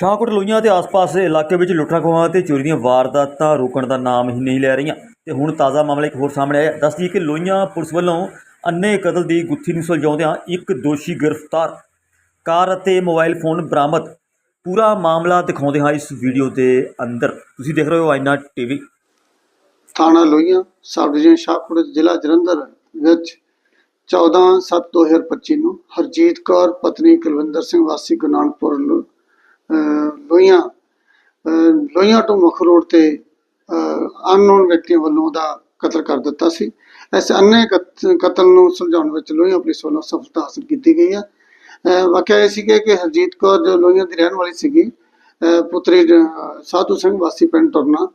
ਸ਼ਾਹਕੋਟ ਲੋਹੀਆਂ ਤੇ ਆਸ-ਪਾਸ ਦੇ ਇਲਾਕੇ ਵਿੱਚ ਲੁੱਟਾਂ ਖੋਹਾਂ ਤੇ ਚੋਰੀ ਦੀਆਂ ਵਾਰਦਾਤਾਂ ਰੁਕਣ ਦਾ ਨਾਮ ਹੀ ਨਹੀਂ ਲੈ ਰਹੀਆਂ। ਤੇ ਹੁਣ ਤਾਜ਼ਾ ਮਾਮਲਾ ਇੱਕ ਹੋਰ ਸਾਹਮਣੇ ਆਇਆ। ਦੱਸਦੀ ਕਿ ਲੋਹੀਆਂ ਪੁਲਿਸ ਵੱਲੋਂ ਅੰਨੇ ਕਤਲ ਦੀ ਗੁੱਥੀ ਨੂੰ ਸੁਲਝਾਉਂਦਿਆਂ ਇੱਕ ਦੋਸ਼ੀ ਗ੍ਰਿਫਤਾਰ। ਕਾਰ ਅਤੇ ਮੋਬਾਈਲ ਫੋਨ ਬਰਾਮਦ। ਪੂਰਾ ਮਾਮਲਾ ਦਿਖਾਉਂਦੇ ਹਾਂ ਇਸ ਵੀਡੀਓ ਦੇ ਅੰਦਰ। ਤੁਸੀਂ ਦੇਖ ਰਹੇ ਹੋ ਆਇਨਾ ਟੀਵੀ। ਥਾਣਾ ਲੋਹੀਆਂ ਸਬ ਡਿਵੀਜ਼ਨ ਸ਼ਾਹਪੁਰ ਜ਼ਿਲ੍ਹਾ ਜਲੰਧਰ ਵਿੱਚ 14/7/2025 ਨੂੰ ਹਰਜੀਤ ਕੌਰ, ਪਤਨੀ ਕੁਲਵਿੰਦਰ ਸਿੰਘ ਵਾਸੀ ਗੁਰਨਾਨਪੁਰ ਲੋਹੀਆਂ, ਅਹ ਲੋਹੀਆਂ ਤੋਂ ਮੁੱਖ ਰੋਡ ਤੇ ਅਨਨੋਨ ਵਿਅਕਤੀਆਂ ਵੱਲੋਂ ਉਹਦਾ ਕਤਲ ਕਰ ਦਿੱਤਾ ਸੀ। ਇਸ ਅੰਨੇ ਕਤ- ਕਤਲ ਨੂੰ ਸੁਲਝਾਉਣ ਵਿੱਚ ਲੋਹੀਆਂ ਪੁਲਿਸ ਵੱਲੋਂ ਸਫਲਤਾ ਹਾਸਲ ਕੀਤੀ ਗਈ ਹੈ। ਵਾਕਿਆ ਇਹ ਸੀ ਕਿ ਹਰਜੀਤ ਕੌਰ ਜੋ ਲੋਹੀਆਂ ਦੀ ਰਹਿਣ ਵਾਲੀ ਸੀਗੀ ਪੁੱਤਰੀ ਸਾਧੂ ਸਿੰਘ ਵਾਸੀ ਪਿੰਡ ਟੁਰਨਾ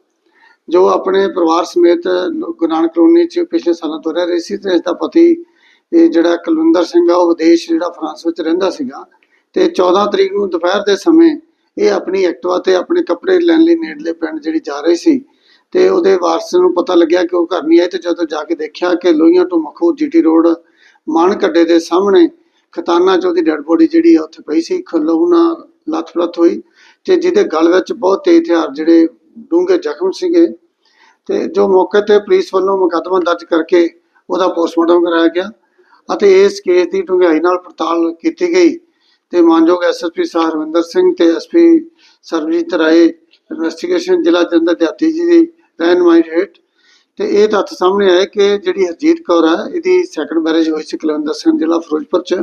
ਜੋ ਆਪਣੇ ਪਰਿਵਾਰ ਸਮੇਤ ਲੋ- ਗੁਰੂ ਨਾਨਕ ਕਲੋਨੀ ਚ ਪਿਛਲੇ ਸਾਲਾਂ ਤੋਂ ਰਹਿ ਰਹੀ ਸੀ ਤੇ ਇਸ ਦਾ ਪਤੀ, ਇਹ ਜਿਹੜਾ ਕੁਲਵਿੰਦਰ ਸਿੰਘ ਆ, ਉਹ ਵਿਦੇਸ਼, ਜਿਹੜਾ ਫਰਾਂਸ ਵਿੱਚ ਰਹਿੰਦਾ ਸੀਗਾ। ਤੇ 14 ਤਰੀਕ ਨੂੰ ਦੁਪਹਿਰ ਦੇ ਸਮੇਂ ਇਹ ਆਪਣੀ ਐਕਟਿਵਾ ਤੇ ਆਪਣੇ ਕੱਪੜੇ ਲੈਣ ਲਈ ਨੇੜਲੇ ਪਿੰਡ ਜਿਹੜੀ ਜਾ ਰਹੀ ਸੀ ਤੇ ਉਹਦੇ ਵਾਰਸ ਨੂੰ ਪਤਾ ਲੱਗਿਆ ਕਿ ਉਹ ਘਰ ਨਹੀਂ ਆਏ ਤੇ ਜਦੋਂ ਜਾ ਕੇ ਦੇਖਿਆ ਕਿ ਲੋਹੀਆਂ ਤੋਂ ਮਖੂ ਜੀਟੀ ਰੋਡ ਮਾਨ ਕੱਡੇ ਦੇ ਸਾਹਮਣੇ ਖਤਾਨਾ ਚ ਉਹਦੀ ਡੈੱਡ ਬੋਡੀ ਜਿਹੜੀ ਆ ਉੱਥੇ ਪਈ ਸੀ ਖਲੋ ਨਾਲ ਲੱਥ-ਲੱਥ ਹੋਈ ਤੇ ਜਿਹਦੇ ਗਲ ਵਿੱਚ ਬਹੁਤ ਤੇਜ਼ ਹਥਿਆਰ ਜਿਹੜੇ ਡੂੰਘੇ ਜ਼ਖਮ ਸੀਗੇ ਤੇ ਜੋ ਮੌਕੇ ਤੇ ਪੁਲਿਸ ਵੱਲੋਂ ਮੁਕੱਦਮਾ ਦਰਜ ਕਰਕੇ ਉਹਦਾ ਪੋਸਟਮਾਰਟਮ ਕਰਾਇਆ ਗਿਆ ਅਤੇ ਇਸ ਕੇਸ ਦੀ ਡੂੰਘਾਈ ਨਾਲ ਪੜਤਾਲ ਕੀਤੀ ਗਈ। ਤੇ ਮਾਨਯੋਗ ਐਸਐਸਪੀ ਸਾਹਿਬ ਹਰਵਿੰਦਰ ਸਿੰਘ ਤੇ ਐਸਪੀ ਸਰਬਜੀਤ ਰਾਏ ਇਨਵੈਸਟੀਗੇਸ਼ਨ ਜ਼ਿਲ੍ਹਾ ਜਲੰਧਰ ਦਿਹਾਤੀ ਜੀ ਦੀ ਰਹਿਨਮਾਈ ਹੇਠ। ਤੇ ਇਹ ਤੱਥ ਸਾਹਮਣੇ ਆਇਆ ਕਿ ਜਿਹੜੀ ਹਰਜੀਤ ਕੌਰ ਹੈ ਇਹਦੀ ਸੈਕੰਡ ਮੈਰਿਜ ਹੋਈ ਸੀ ਕੁਲਵਿੰਦਰ ਸਿੰਘ ਜ਼ਿਲ੍ਹਾ ਫਿਰੋਜ਼ਪੁਰ ਚ।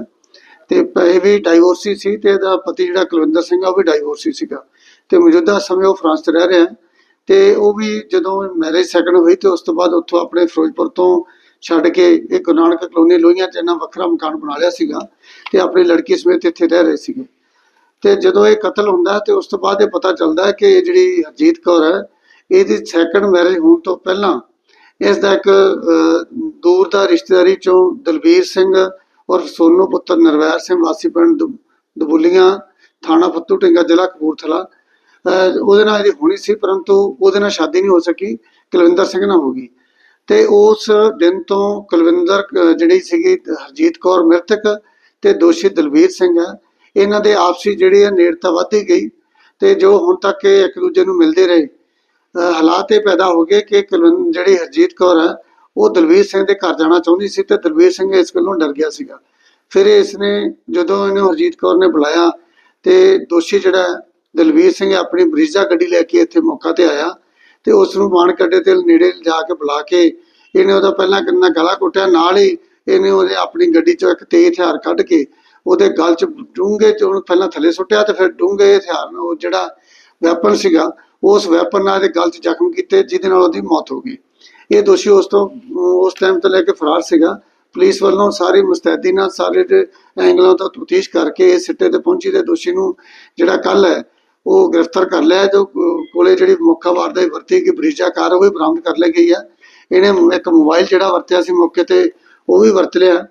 ਤੇ ਇਹ ਵੀ ਡਾਈਵੋਰਸੀ ਸੀ ਤੇ ਇਹਦਾ ਪਤੀ ਜਿਹੜਾ ਕੁਲਵਿੰਦਰ ਸਿੰਘ ਆ, ਉਹ ਵੀ ਡਾਈਵੋਰਸੀ ਸੀਗਾ। ਤੇ ਮੌਜੂਦਾ ਸਮੇਂ ਉਹ ਫਰਾਂਸ 'ਚ ਰਹਿ ਰਿਹਾ ਤੇ ਉਹ ਵੀ ਜਦੋਂ ਮੈਰਿਜ ਸੈਕੰਡ ਹੋਈ ਤੇ ਉਸ ਤੋਂ ਬਾਅਦ ਉੱਥੋਂ ਆਪਣੇ ਫਿਰੋਜ਼ਪੁਰ ਤੋਂ ਛੱਡ ਕੇ ਇਹ ਗੁਰੂ ਕਲੋਨੀ ਲੋਹੀਆਂ 'ਚ ਇਹਨਾਂ ਵੱਖਰਾ ਮਕਾਨ ਬਣਾ ਲਿਆ ਸੀਗਾ ਤੇ ਆਪਣੀ ਲੜਕੀ ਸਮੇਤ ਇੱਥੇ ਰਹਿ ਰਹੇ ਸੀਗੇ। ਤੇ ਜਦੋਂ ਇਹ ਕਤਲ ਹੁੰਦਾ ਤੇ ਉਸ ਤੋਂ ਬਾਅਦ ਇਹ ਪਤਾ ਚੱਲਦਾ ਹੈ ਕਿ ਇਹ ਜਿਹੜੀ ਹਰਜੀਤ ਕੌਰ ਹੈ, ਇਹਦੀ ਸੈਕੰਡ ਮੈਰਿਜ ਹੋਣ ਤੋਂ ਪਹਿਲਾਂ ਇਸ ਦਾ ਇੱਕ ਦੂਰ ਦਾ ਰਿਸ਼ਤੇਦਾਰੀ ਚੋਂ ਦਲਬੀਰ ਸਿੰਘ ਔਰ ਸੋਨੂ ਪੁੱਤਰ ਨਰਵੈਰ ਸਿੰਘ ਵਾਸੀ ਪਿੰਡ ਦਬ- ਦਬੁੱਲੀਆਂ, ਥਾਣਾ ਫੱਤੂ ਢਿੰਗਾ, ਜ਼ਿਲ੍ਹਾ ਕਪੂਰਥਲਾ। ਉਹਦੇ ਨਾਲ ਇਹਦੀ ਹੋਣੀ ਸੀ, ਪਰੰਤੂ ਉਹਦੇ ਨਾਲ ਸ਼ਾਦੀ ਨਹੀਂ ਹੋ ਸਕੀ, ਕੁਲਵਿੰਦਰ ਸਿੰਘ ਨਾਲ ਹੋ ਗਈ। ਤੇ ਉਸ ਦਿਨ ਤੋਂ ਕੁਲਵਿੰਦਰ ਜਿਹੜੀ ਸੀਗੀ ਹਰਜੀਤ ਕੌਰ ਮ੍ਰਿਤਕ ਤੇ ਦੋਸ਼ੀ ਦਲਬੀਰ ਸਿੰਘ ਹੈ ਇਹਨਾਂ ਦੇ ਆਪਸੀ ਜਿਹੜੀ ਹੈ ਨੇੜਤਾ ਵੱਧਦੀ ਗਈ ਤੇ ਜੋ ਹੁਣ ਤੱਕ ਇਹ ਇੱਕ ਦੂਜੇ ਨੂੰ ਮਿਲਦੇ ਰਹੇ ਹਾਲਾਤ ਇਹ ਪੈਦਾ ਹੋ ਗਏ ਕਿ ਕੁਲਵਿੰ- ਜਿਹੜੀ ਹਰਜੀਤ ਕੌਰ ਹੈ ਉਹ ਦਲਵੀਰ ਸਿੰਘ ਦੇ ਘਰ ਜਾਣਾ ਚਾਹੁੰਦੀ ਸੀ ਤੇ ਦਲਵੀਰ ਸਿੰਘ ਇਸ ਗੱਲੋਂ ਡਰ ਗਿਆ ਸੀਗਾ। ਫਿਰ ਇਸ ਨੇ ਜਦੋਂ ਇਹਨੂੰ ਹਰਜੀਤ ਕੌਰ ਨੇ ਬੁਲਾਇਆ ਤੇ ਦੋਸ਼ੀ ਜਿਹੜਾ ਹੈ, ਦਲਵੀਰ ਸਿੰਘ ਆਪਣੀ ਬਰੀਜ਼ਾ ਗੱਡੀ ਲੈ ਕੇ ਇੱਥੇ ਮੌਕਾ ਤੇ ਆਇਆ ਤੇ ਉਸ ਨੂੰ ਮਾਨ ਕੱਡੇ ਤੇ ਨੇੜੇ ਜਾ ਕੇ ਬੁਲਾ ਕੇ ਇਹਨੇ ਉਹਦਾ ਪਹਿਲਾਂ ਕਿੰਨਾ ਗਲਾ ਕੁੱਟਿਆ ਨਾਲ ਹੀ ਇਹਨੇ ਉਹਦੇ ਆਪਣੀ ਗੱਡੀ ਚੋਂ ਇੱਕ ਤੇਜ਼ ਹਥਿਆਰ ਕੱਢ ਕੇ ਉਹਦੇ ਗਲ 'ਚ ਡੂੰਘੇ ਤੇ ਉਹਨੂੰ ਪਹਿਲਾਂ ਥੱਲੇ ਸੁੱਟਿਆ ਤੇ ਫਿਰ ਡੂੰਘੇ ਹਥਿਆਰ ਨਾਲ ਉਹ ਜਿਹੜਾ ਵੈਪਨ ਸੀਗਾ, ਉਸ ਵੈਪਨ ਨਾਲ ਇਹਦੇ ਗਲ 'ਚ ਜ਼ਖਮ ਕੀਤੇ, ਜਿਹਦੇ ਨਾਲ ਉਹਦੀ ਮੌਤ ਹੋ ਗਈ। ਇਹ ਦੋਸ਼ੀ ਉਸ ਤੋਂ, ਉਸ ਟਾਈਮ ਤੋਂ ਲੈ ਕੇ ਫਰਾਰ ਸੀਗਾ। ਪੁਲਿਸ ਵੱਲੋਂ ਸਾਰੀ ਮੁਸਤੈਦੀ ਨਾਲ ਸਾਰੇ ਦੇ ਐਂਗਲਾਂ ਤੋਂ ਤਫਤੀਸ਼ ਕਰਕੇ ਇਸ ਸਿੱਟੇ ਤੇ ਪਹੁੰਚੀ ਤੇ ਦੋਸ਼ੀ ਨੂੰ ਜਿਹੜਾ ਕੱਲ ਹੈ ਉਹ ਗ੍ਰਿਫਤਾਰ ਕਰ ਲਿਆ ਹੈ, ਜੋ ਕੋਲੇ ਜਿਹੜੀ ਮੌਕਾ ਵਾਰਦਾ ਵਰਤੀ ਕਿ ਬਰੀਜਾ ਕਾਰ ਉਹ ਵੀ ਬਰਾਮਦ ਕਰ ਲਈ ਗਈ ਹੈ। ਇਹਨੇ ਇੱਕ ਮੋਬਾਈਲ ਜਿਹੜਾ ਵਰਤਿਆ ਸੀ ਮੌਕੇ ਤੇ ਉਹ ਵੀ ਵਰਤ ਲਿਆ।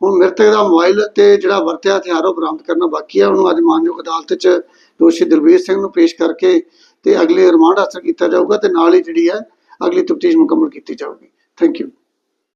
ਹੁਣ ਮ੍ਰਿਤਕ ਦਾ ਮੋਬਾਈਲ ਤੇ ਜਿਹੜਾ ਵਰਤਿਆ ਹਥਿਆਰ ਉਹ ਬਰਾਮਦ ਕਰਨਾ ਬਾਕੀ ਹੈ। ਉਹਨੂੰ ਅੱਜ ਮਾਨਯੋਗ ਅਦਾਲਤ 'ਚ ਦੋਸ਼ੀ ਦਲਬੀਰ ਸਿੰਘ ਨੂੰ ਪੇਸ਼ ਕਰਕੇ ਤੇ ਅਗਲੇ ਰਿਮਾਂਡ ਹਾਸਲ ਕੀਤਾ ਜਾਊਗਾ ਤੇ ਨਾਲ ਹੀ ਜਿਹੜੀ ਹੈ ਅਗਲੀ ਤਫਤੀਸ਼ ਮੁਕੰਮਲ ਕੀਤੀ ਜਾਊਗੀ। Thank you